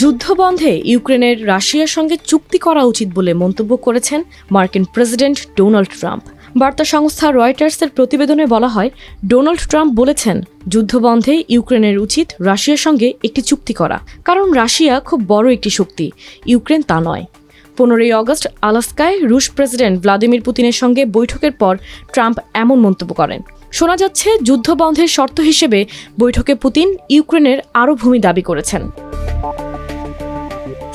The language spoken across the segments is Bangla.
যুদ্ধ বন্ধে ইউক্রেনের রাশিয়ার সঙ্গে চুক্তি করা উচিত বলে মন্তব্য করেছেন মার্কিন প্রেসিডেন্ট ডোনাল্ড ট্রাম্প। বার্তা সংস্থা রয়টার্সের প্রতিবেদনে বলা হয়, ডোনাল্ড ট্রাম্প বলেছেন, যুদ্ধবন্ধে ইউক্রেনের উচিত রাশিয়ার সঙ্গে একটি চুক্তি করা। কারণ রাশিয়া খুব বড় একটি শক্তি, ইউক্রেন তা নয়। পনেরোই অগস্ট আলাস্কায় রুশ প্রেসিডেন্ট ভ্লাদিমির পুতিনের সঙ্গে বৈঠকের পর ট্রাম্প এমন মন্তব্য করেন। শোনা যাচ্ছে, যুদ্ধবন্ধের শর্ত হিসেবে বৈঠকে পুতিন ইউক্রেনের আরও ভূমি দাবি করেছেন।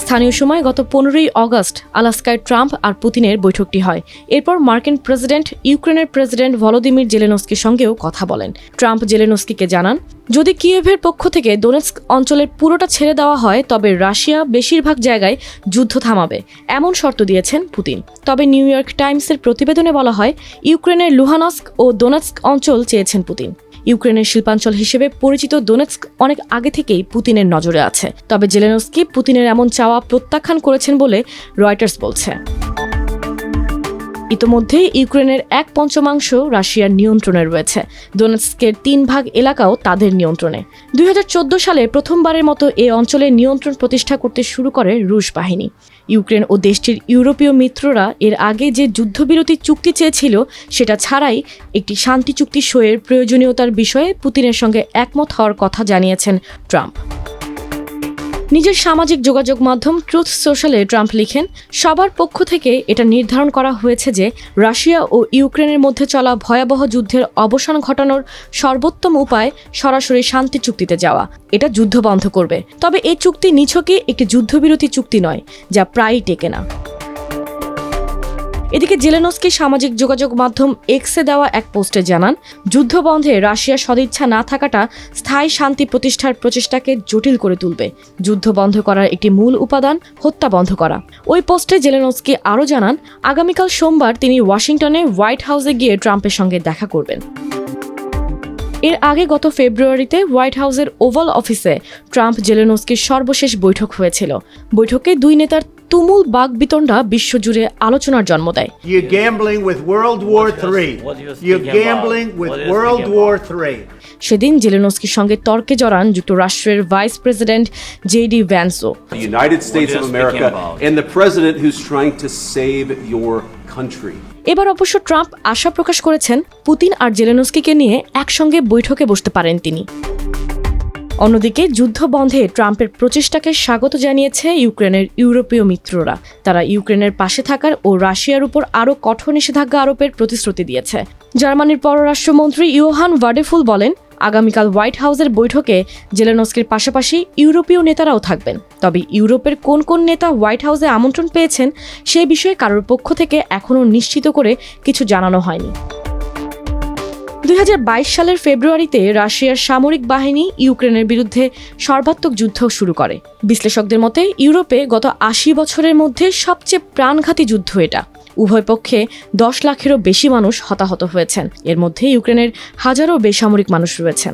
স্থানীয় সময় গত পনেরোই অগস্ট আলাস্কায় ট্রাম্প আর পুতিনের বৈঠকটি হয়। এরপর মার্কিন প্রেসিডেন্ট, ইউক্রেনের প্রেসিডেন্ট ভলোদিমির জেলেনস্কির সঙ্গেও কথা বলেন। ট্রাম্প জেলেনস্কিকে জানান, যদি কিয়েভের পক্ষ থেকে দোনেৎস্ক অঞ্চলের পুরোটা ছেড়ে দেওয়া হয়, তবে রাশিয়া বেশিরভাগ জায়গায় যুদ্ধ থামাবে। এমন শর্ত দিয়েছেন পুতিন। তবে নিউ ইয়র্ক টাইমসের প্রতিবেদনে বলা হয়, ইউক্রেনের লুহানস্ক ও দোনেৎস্ক অঞ্চল চেয়েছেন পুতিন। ইউক্রেনের শিল্পাঞ্চল হিসেবে পরিচিত দোনেৎস্ক অনেক আগে থেকেই পুতিনের নজরে আছে। তবে জেলেনস্কি পুতিনের এমন চাওয়া প্রত্যাখ্যান করেছেন বলে রয়টার্স বলছে। ইতোমধ্যে ইউক্রেনের এক পঞ্চমাংশ রাশিয়ার নিয়ন্ত্রণে রয়েছে। দোনেৎস্কের তিন ভাগ এলাকাও তাদের নিয়ন্ত্রণে। দুই হাজার চোদ্দ সালে প্রথমবারের মতো এ অঞ্চলে নিয়ন্ত্রণ প্রতিষ্ঠা করতে শুরু করে রুশ বাহিনী। ইউক্রেন ও দেশটির ইউরোপীয় মিত্ররা এর আগে যে যুদ্ধবিরতি চুক্তি চেয়েছিল, সেটা ছাড়াই একটি শান্তি চুক্তি সইয়ের প্রয়োজনীয়তার বিষয়ে পুতিনের সঙ্গে একমত হওয়ার কথা জানিয়েছেন ট্রাম্প। নিজের সামাজিক যোগাযোগ মাধ্যম ট্রুথ সোশ্যালে ট্রাম্প লিখেন, সবার পক্ষ থেকে এটা নির্ধারণ করা হয়েছে যে রাশিয়া ও ইউক্রেনের মধ্যে চলা ভয়াবহ যুদ্ধের অবসান ঘটানোর সর্বোত্তম উপায় সরাসরি শান্তি চুক্তিতে যাওয়া। এটা যুদ্ধ বন্ধ করবে। তবে এ চুক্তি নিছকে একটি যুদ্ধবিরতি চুক্তি নয়, যা প্রায়ই টেকে না। এদিকে জেলেনস্কি সামাজিক যোগাযোগ মাধ্যম এক্সে দেওয়া এক পোস্টে জানান, যুদ্ধবন্ধে রাশিয়ার সদিচ্ছা না থাকাটা স্থায়ী শান্তি প্রতিষ্ঠার প্রচেষ্টাকে জটিল করে তুলবে। যুদ্ধ বন্ধ করার একটি মূল উপাদান হত্যা বন্ধ করা। ওই পোস্টে জেলেনস্কি আরও জানান, আগামীকাল সোমবার তিনি ওয়াশিংটনে হোয়াইট হাউসে গিয়ে ট্রাম্পের সঙ্গে দেখা করবেন। এর আগে গত ফেব্রুয়ারিতে হোয়াইট হাউসের ওভাল অফিসে ট্রাম্প জেলেনস্কির সর্বশেষ বৈঠক হয়েছিল। বৈঠকে দুই নেতার তুমুল বাঘ বিতণ্ডা বিশ্বজুড়ে আলোচনার জন্ম দেয়। সেদিন জেলেনস্কির সঙ্গে তর্কে জড়ান যুক্তরাষ্ট্রের ভাইস প্রেসিডেন্ট জেডি ভ্যানসো। এবার অবশ্য ট্রাম্প আশা প্রকাশ করেছেন পুতিন আর জেলেনস্কিকে নিয়ে একসঙ্গে বৈঠকে বসতে পারেন তিনি। অন্যদিকে যুদ্ধ বন্ধে ট্রাম্পের প্রচেষ্টাকে স্বাগত জানিয়েছে ইউক্রেনের ইউরোপীয় মিত্ররা। তারা ইউক্রেনের পাশে থাকার ও রাশিয়ার উপর আরও কঠোর নিষেধাজ্ঞা আরোপের প্রতিশ্রুতি দিয়েছে। জার্মানির পররাষ্ট্রমন্ত্রী ইয়োহান ভার্ডেফুল বলেন, আগামীকাল হোয়াইট হাউসের বৈঠকে জেলেনস্কির পাশাপাশি ইউরোপীয় নেতারাও থাকবেন। তবে ইউরোপের কোন কোন নেতা হোয়াইট হাউসে আমন্ত্রণ পেয়েছেন সে বিষয়ে কারোর পক্ষ থেকে এখনও নিশ্চিত করে কিছু জানানো হয়নি। দুই হাজার বাইশ সালের ফেব্রুয়ারিতে রাশিয়ার সামরিক বাহিনী ইউক্রেনের বিরুদ্ধে সর্বাত্মক যুদ্ধ শুরু করে। বিশ্লেষকদের মতে, ইউরোপে গত আশি বছরের মধ্যে সবচেয়ে প্রাণঘাতী যুদ্ধ এটা। উভয় পক্ষে দশ লাখেরও বেশি মানুষ হতাহত হয়েছেন। এর মধ্যে ইউক্রেনের হাজারো বেসামরিক মানুষ রয়েছেন।